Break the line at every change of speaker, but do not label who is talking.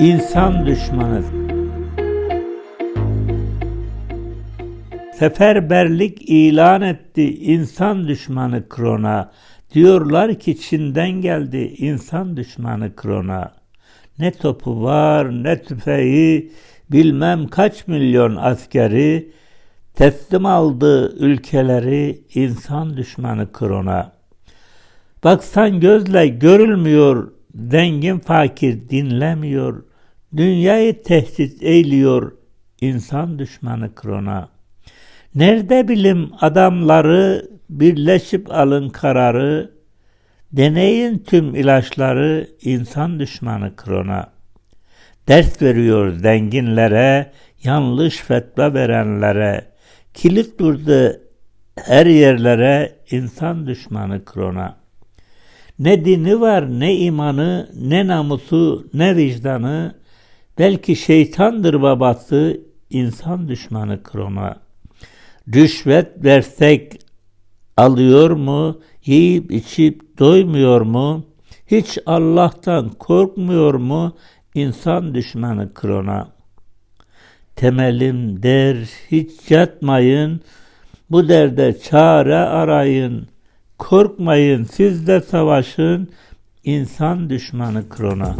insan düşmanı. Seferberlik ilan etti insan düşmanı Krona. Diyorlar ki Çin'den geldi insan düşmanı Krona. Ne topu var ne tüfeği bilmem kaç milyon askeri teslim aldı ülkeleri insan düşmanı Krona. Baksan gözle görülmüyor, zengin fakir dinlemiyor, dünyayı tehdit eyliyor insan düşmanı krona. Nerede bilim adamları birleşip alın kararı, deneyin tüm ilaçları insan düşmanı krona. Ders veriyor zenginlere, yanlış fetva verenlere, kilit durdu her yerlere insan düşmanı krona. Ne dini var, ne imanı, ne namusu, ne vicdanı. Belki şeytandır babası, insan düşmanı krona. Rüşvet versek alıyor mu? Yiyip içip doymuyor mu? Hiç Allah'tan korkmuyor mu? İnsan düşmanı krona. Temelim der, hiç yatmayın. Bu derde çare arayın. Korkmayın siz de savaşın insan düşmanı krona.